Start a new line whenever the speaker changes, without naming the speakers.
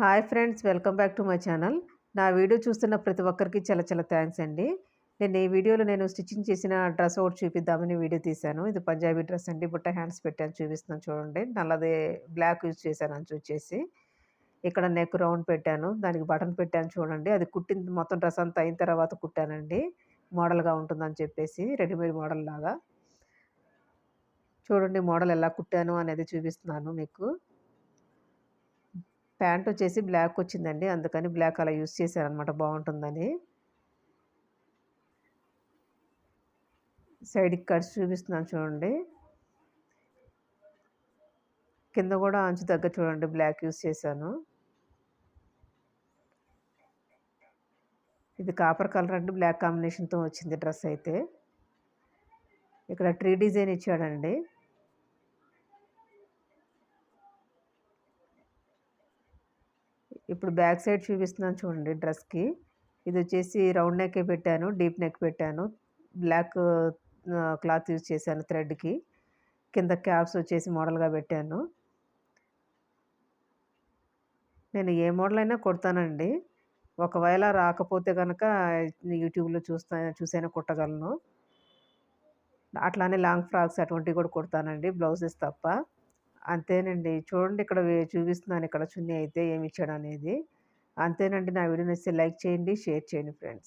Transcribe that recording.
Hi friends welcome back to my channel. నా video చూస్తున్న ప్రతి ఒక్కరికి చాలా చాలా థ్యాంక్స్ అండి. నేను ఈ వీడియోలో నేను స్టిచ్చింగ్ చేసిన డ్రెస్ ఒకటి చూపిద్దామని వీడియో తీశాను. ఇది పంజాబీ డ్రెస్ అండి. బుట్ట హ్యాండ్స్ పెట్టాను చూపిస్తున్నాను చూడండి. నల్లది బ్లాక్ యూజ్ చేశాను అని చూసేసి ఇక్కడ నెక్ రౌండ్ పెట్టాను. దానికి బటన్ పెట్టాను చూడండి. అది కుట్టిన మొత్తం డ్రెస్ అంతా అయిన తర్వాత కుట్టానండి. మోడల్గా ఉంటుందని చెప్పేసి రెడీమేడ్ మోడల్ లాగా. చూడండి మోడల్ ఎలా కుట్టాను అనేది చూపిస్తున్నాను మీకు. ప్యాంట్ వచ్చేసి బ్లాక్ వచ్చిందండి అందుకని బ్లాక్ అలా యూస్ చేశారనమాట. బాగుంటుందని సైడ్కి కట్స్ చూపిస్తున్నాను చూడండి. కింద కూడా అంచు దగ్గర చూడండి బ్లాక్ యూస్ చేశాను. ఇది కాపర్ కలర్ అండ్. బ్లాక్ కాంబినేషన్తో వచ్చింది డ్రెస్ అయితే. ఇక్కడ ట్రీ డిజైన్ ఇచ్చాడండి. ఇప్పుడు బ్యాక్ సైడ్ చూపిస్తున్నాను చూడండి డ్రెస్కి. ఇది వచ్చేసి రౌండ్ నెక్ పెట్టాను డీప్ నెక్ పెట్టాను. బ్లాక్ క్లాత్ యూజ్ చేశాను థ్రెడ్కి. కింద క్యాప్స్ వచ్చేసి మోడల్గా పెట్టాను. నేను ఏ మోడల్ అయినా కొడతానండి. ఒకవేళ రాకపోతే కనుక యూట్యూబ్లో చూస్తా చూసైనా కుట్టగలను. అట్లానే లాంగ్ ఫ్రాక్స్ అటువంటివి కూడా కుడతానండి బ్లౌజెస్ తప్ప. అంతేనండి. చూడండి ఇక్కడ చూపిస్తున్నాను ఇక్కడ చున్నీ అయితే ఏమి ఇచ్చాడు అనేది అంతేనండి. నా వీడియో నచ్చితే లైక్ చేయండి షేర్ చేయండి ఫ్రెండ్స్.